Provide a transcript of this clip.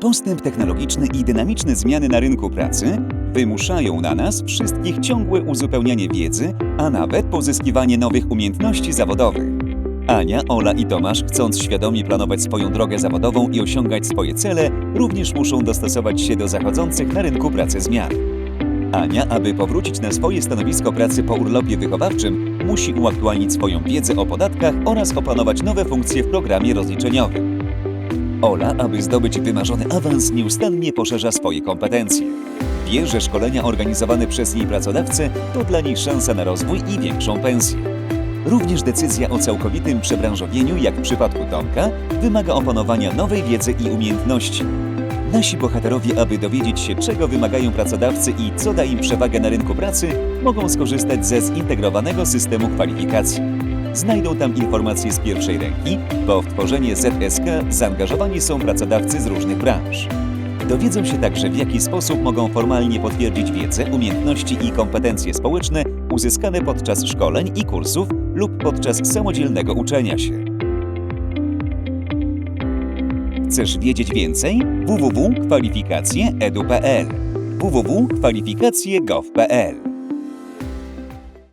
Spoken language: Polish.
Postęp technologiczny i dynamiczne zmiany na rynku pracy wymuszają na nas wszystkich ciągłe uzupełnianie wiedzy, a nawet pozyskiwanie nowych umiejętności zawodowych. Ania, Ola i Tomasz, chcąc świadomie planować swoją drogę zawodową i osiągać swoje cele, również muszą dostosować się do zachodzących na rynku pracy zmian. Ania, aby powrócić na swoje stanowisko pracy po urlopie wychowawczym, musi uaktualnić swoją wiedzę o podatkach oraz opanować nowe funkcje w programie rozliczeniowym. Ola, aby zdobyć wymarzony awans, nieustannie poszerza swoje kompetencje. Wie, że szkolenia organizowane przez jej pracodawcę to dla niej szansa na rozwój i większą pensję. Również decyzja o całkowitym przebranżowieniu, jak w przypadku Tomka, wymaga opanowania nowej wiedzy i umiejętności. Nasi bohaterowie, aby dowiedzieć się, czego wymagają pracodawcy i co da im przewagę na rynku pracy, mogą skorzystać ze zintegrowanego systemu kwalifikacji. Znajdą tam informacje z pierwszej ręki, bo w tworzenie ZSK zaangażowani są pracodawcy z różnych branż. Dowiedzą się także, w jaki sposób mogą formalnie potwierdzić wiedzę, umiejętności i kompetencje społeczne uzyskane podczas szkoleń i kursów lub podczas samodzielnego uczenia się. Chcesz wiedzieć więcej? www.kwalifikacje.edu.pl www.kwalifikacje.gov.pl